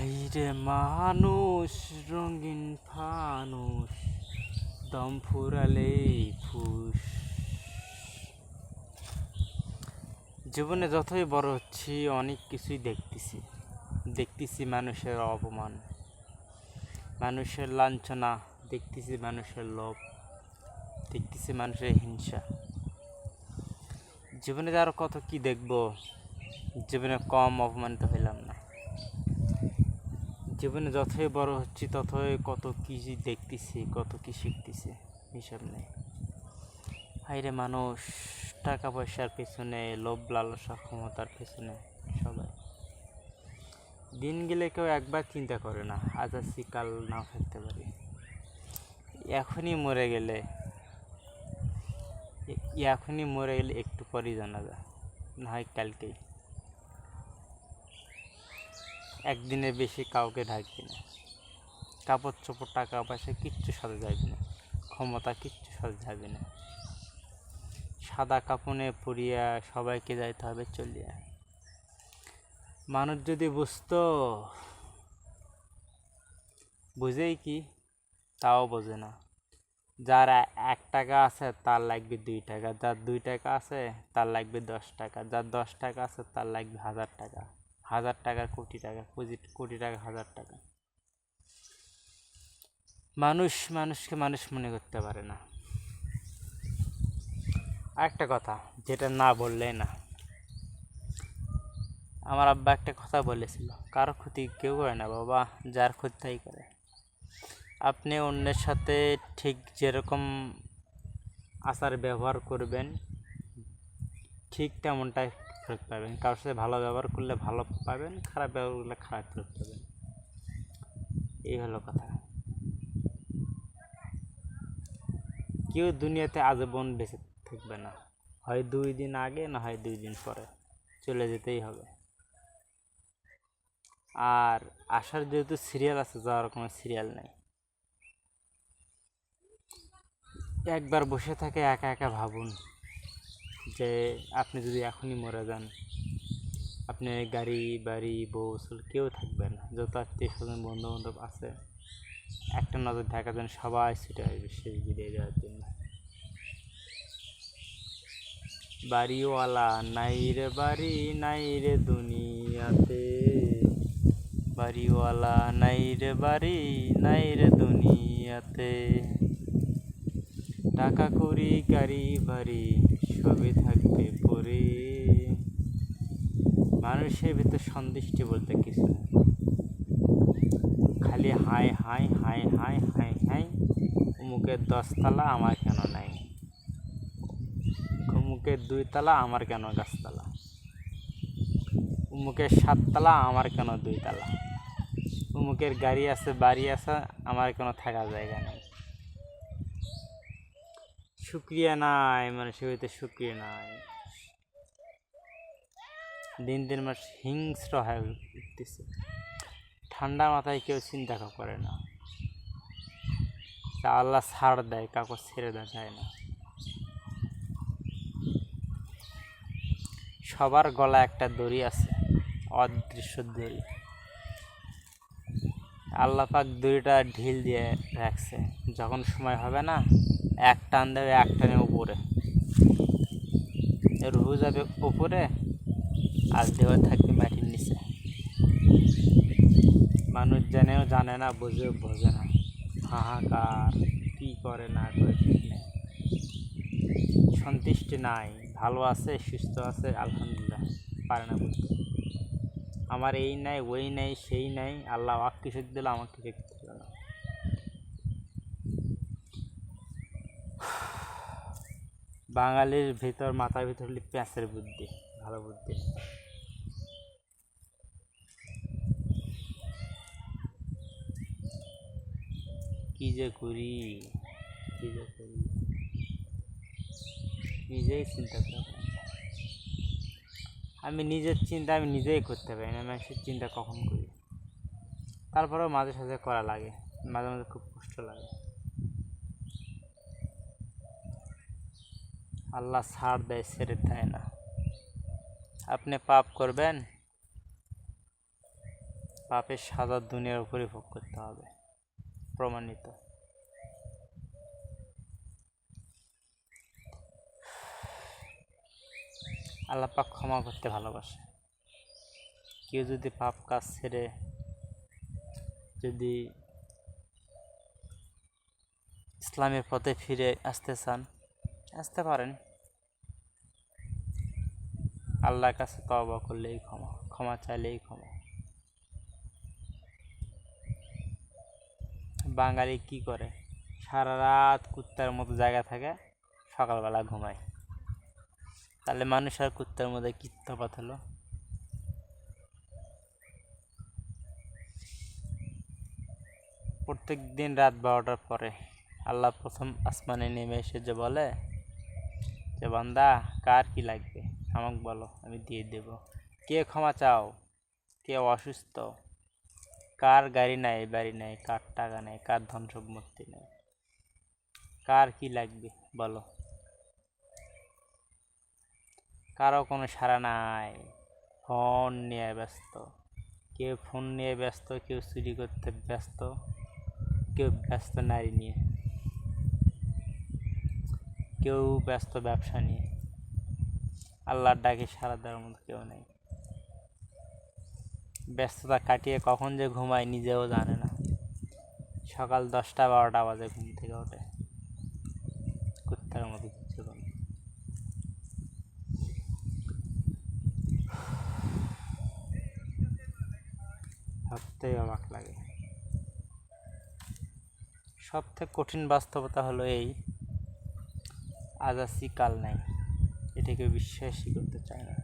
হাইরে মানুষ, রঙিন ফানুষ, দম ফুরালেই ফুস। জীবনে যতই বড় হচ্ছি, অনেক কিছুই দেখতেছি। দেখতেছি মানুষের অপমান, মানুষের লাঞ্ছনা, দেখতেছি মানুষের লোভ, দেখতেছি মানুষের হিংসা। জীবনে যে আরও কত কি দেখব, জীবনে কম অপমানিত হইলাম না। জীবনে যতই বড় হচ্ছি, ততই কত কি দেখতেছি, কত কি শিখতেছি, হিসাব নেই। হাইরে মানুষ টাকা পয়সার পেছনে, লোভ, লালসা, ক্ষমতার পেছনে, সবাই। দিন গেলে কেউ একবার চিন্তা করে না, আজ আছি, কাল নাও থাকতে পারি। এখনই মরে গেলে এখনই মরে গেলে একটু পরেই জানা যায়, না হয় কালকেই। একদিনের বেশি কাউকে ঢাকবি না। কাপড় চোপড় টাকা পয়সা কিচ্ছু সাথে যাবি না। ক্ষমতা কিচ্ছু সাথে যাবি না। সাদা কাপড়ে পরিয়া সবাইকে যাইতে হবে চলিয়া। মানুষ যদি বুঝতো, বুঝেই কি? তাও বোঝে না। যার এক টাকা আছে, তার লাগবে দুই টাকা। যার দুই টাকা আছে, তার লাগবে দশ টাকা। যার দশ টাকা আছে, তার লাগবে হাজার টাকা। হাজার টাকার কোটি টাকা, কোটি কোটি টাকা, হাজার টাকা। মানুষ মানুষকে মানুষ মনে করতে পারে না। আরেকটা কথা, যেটা না বললেই না। আমার আব্বা একটা কথা বলেছিল, কারও ক্ষতি কেউ করে না বাবা, যার ক্ষতি তাই করে। আপনি অন্যের সাথে ঠিক যেরকম আচার ব্যবহার করবেন, ঠিক তেমনটাই ফেরত পাবেন। কারোর সাথে ভালো ব্যবহার করলে ভালো পাবেন, খারাপ ব্যবহার করলে খারাপ ফেরত পাবেন। এই হলো কথা। কেউ দুনিয়াতে আজীবন বেঁচে থাকবে না। হয় দুই দিন আগে, না হয় দুই দিন পরে। চলে যেতেই হবে। আর আসার যেহেতু সিরিয়াল আছে, যাওয়ার কোনো সিরিয়াল নেই। একবার বসে থাকে, একা একা ভাবুন। যে আপনি যদি এখনই মরে যান, আপনি গাড়ি, বাড়ি, বউ কেউ থাকবেন যত আত্মীয় স্বজন বন্ধু বান্ধব আছে, একটা নজর দেখা যান সবাই ছুটে আসবে শেষ বিদায় দেওয়ার জন্য। বাড়িওয়ালা, নাই রে বাড়ি, নাই রে দুনিয়াতে। বাড়িওয়ালা, নাই রে বাড়ি, নাই রে দুনিয়াতে। টাকা করি গাড়ি, বাড়ি। সবই থাকবে পরে? মানুষের ভিতর সন্তুষ্টি বলতে কিছু নেই। খালি hi hi hi hi hi hi, অমুকের দশতলা আমার কেন নাই? অমুকের দুইতলা আমার কেন গাছতলা? অমুকের সাততলা আমার কেন দুইতলা? অমুকের গাড়ি আছে, বাড়ি আছে, আমার কোনো থাকার জায়গা নেই। শুক্রিয়া নাই মানুষের ভিতরে শুক্রিয়া নাই। দিন দিন মানুষ হিংস্র হয়ে উঠতেছে। ঠান্ডা মাথায় কেউ চিন্তা করে না। তা আল্লাহ ছাড় দেয়, কাউকে ছেড়ে দেওয়া যায় না। সবার গলা একটা দড়ি আছে, অদৃশ্য দড়ি। আল্লাহ পাক দড়িটা ঢিল দিয়ে রাখছে। যখন সময় হবে না এক টান দেবে, এক টানে উপরে। রুহু যাবে উপরে আর দেহ থাকবে মাটির নিচে। মানুষ জানেও জানে না, বুঝেও বোঝে না। হাহাকার, কী করে না করে ঠিক নেই। সন্তুষ্টি নাই, ভালো আছে, সুস্থ আছে, আলহামদুলিল্লাহ, পারে না বলতে আমার এই নাই, ওই নাই, সেই নাই, আল্লাহ আক কিছু দিল, আমাকে কিছু দিল না বাঙালির ভিতর, মাথার ভিতর হলে প্যাঁচের বুদ্ধি, ভালো বুদ্ধি। কি যে করি, কি যে করি। নিজেই চিন্তা করি আমি নিজের চিন্তা আমি নিজেই করতে পারি না মানুষের চিন্তা কখন করি? তারপরেও মাঝে সাঝে করা লাগে, মাঝে মাঝে খুব কষ্ট লাগে। আল্লাহ ছাড় দেয়, ছেড়ে দেয় না। আপনি পাপ করবেন, পাপের সাজা দুনিয়ার উপরে ভোগ করতে হবে, প্রমাণিত। আল্লাহ পাক ক্ষমা করতে ভালোবাসে। কেউ যদি পাপ কাজ ছেড়ে, যদি ইসলামের পথে ফিরে আসতে চান আসতে পারেন। আল্লাহর কাছে তওবা করলেই ক্ষমা ক্ষমা চাইলেই ক্ষমা। বাঙালি কি করে? সারা রাত কুত্তার মতো জায়গা থাকে, সকালবেলা ঘুমায়। তাহলে মানুষ আর কুত্তার মধ্যে কি তফাৎ হলো? প্রত্যেক দিন রাত বারোটার পরে আল্লাহ প্রথম আসমানে নেমে এসে যে বলে যে বান্দা, কার কি লাগবে? আমাকে বলো, আমি দিয়ে দেব। কে ক্ষমা চাও? কে অসুস্থ? কার গাড়ি নাই, বাড়ি নাই, কার টাকা নেই, কার ধন সম্পত্তি নেই? কার কি লাগবে? বলো। কারও কোনো সাড়া নাই। ফোন নিয়ে ব্যস্ত। কেউ ফোন নিয়ে ব্যস্ত, কেউ চুরি করতে ব্যস্ত, কেউ ব্যস্ত নারী নিয়ে। কেউ ব্যস্ত ব্যবসা নিয়ে। আল্লাহর ডাকে সারা দেওয়ার মতো কেউ নেই। ব্যস্ততা কাটিয়ে কখন যে ঘুমায় নিজেও জানে না। সকাল দশটা বারোটা বাজে ঘুম থেকে ওঠে কুত্তার মতো কিছু করে ভাবতেই অবাক লাগে। সব থেকে কঠিন বাস্তবতা হলো এই আজ আছি কাল নাই। এটাকে বিশ্বাসই করতে চায় না।